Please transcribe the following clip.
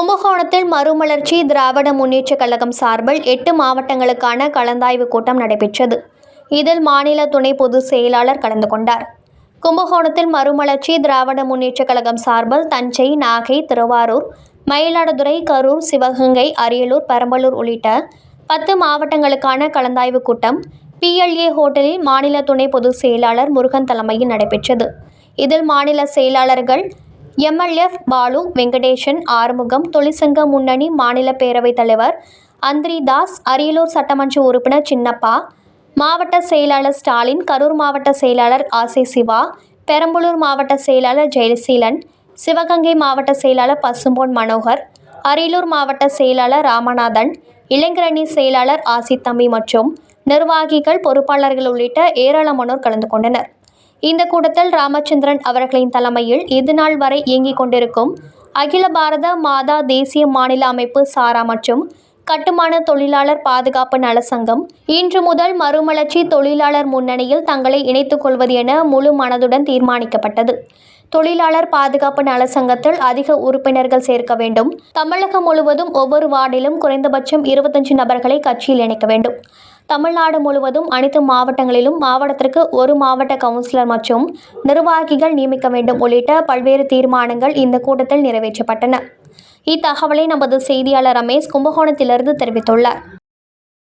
கும்பகோணத்தில் மறுமலர்ச்சி திராவிட முன்னேற்றக் கழகம் சார்பில் எட்டு மாவட்டங்களுக்கான கலந்தாய்வு கூட்டம் நடைபெற்றது. இதில் மாநில துணை பொதுச் செயலாளர் கலந்து கொண்டார். கும்பகோணத்தில் மறுமலர்ச்சி திராவிட முன்னேற்றக் கழகம் சார்பில் தஞ்சை நாகை திருவாரூர் மயிலாடுதுறை கரூர் சிவகங்கை அரியலூர் பெரம்பலூர் உள்ளிட்ட பத்து மாவட்டங்களுக்கான கலந்தாய்வு கூட்டம் பிஎல்ஏ ஹோட்டலில் மாநில துணை பொதுச் செயலாளர் முருகன் தலைமையில் நடைபெற்றது. இதில் மாநில செயலாளர்கள் எம்எல்எஃப் பாலு வெங்கடேசன் ஆறுமுகம் தொழிற்சங்க முன்னணி மாநில பேரவைத் தலைவர் அந்திரிதாஸ் அரியலூர் சட்டமன்ற உறுப்பினர் சின்னப்பா மாவட்ட செயலாளர் ஸ்டாலின் கரூர் மாவட்ட செயலாளர் ஆசை சிவா பெரம்பலூர் மாவட்ட செயலாளர் ஜெயசீலன் சிவகங்கை மாவட்ட செயலாளர் பசும்பொன் மனோகர் அரியலூர் மாவட்ட செயலாளர் ராமநாதன் இளைஞரணி செயலாளர் ஆசித்தம்பி மற்றும் நிர்வாகிகள் பொறுப்பாளர்கள் உள்ளிட்ட ஏராளமானோர் கலந்து கொண்டனர். இந்த கூட்டத்தில் ராமச்சந்திரன் அவர்களின் தலைமையில் இதுநாள் வரை இயங்கிக் கொண்டிருக்கும் அகில பாரத மாதா தேசிய மாநில அமைப்பு சாரா மற்றும் கட்டுமான தொழிலாளர் பாதுகாப்பு நலசங்கம் இன்று முதல் மறுமலர்ச்சி தொழிலாளர் முன்னணியில் தங்களை இணைத்துக் கொள்வது என முழு மனதுடன் தீர்மானிக்கப்பட்டது. தொழிலாளர் பாதுகாப்பு நலசங்கத்தில் அதிக உறுப்பினர்கள் சேர்க்க வேண்டும். தமிழகம் முழுவதும் ஒவ்வொரு வார்டிலும் குறைந்தபட்சம் இருபத்தஞ்சு நபர்களை கட்சியில் இணைக்க வேண்டும். தமிழ்நாடு முழுவதும் அனைத்து மாவட்டங்களிலும் மாவட்டத்திற்கு ஒரு மாவட்ட கவுன்சிலர் மற்றும் நிர்வாகிகள் நியமிக்க வேண்டும் உள்ளிட்ட பல்வேறு தீர்மானங்கள் இந்த கூட்டத்தில் நிறைவேற்றப்பட்டன. இத்தகவலை நமது செய்தியாளர் ரமேஷ் கும்பகோணத்திலிருந்து தெரிவித்துள்ளார்.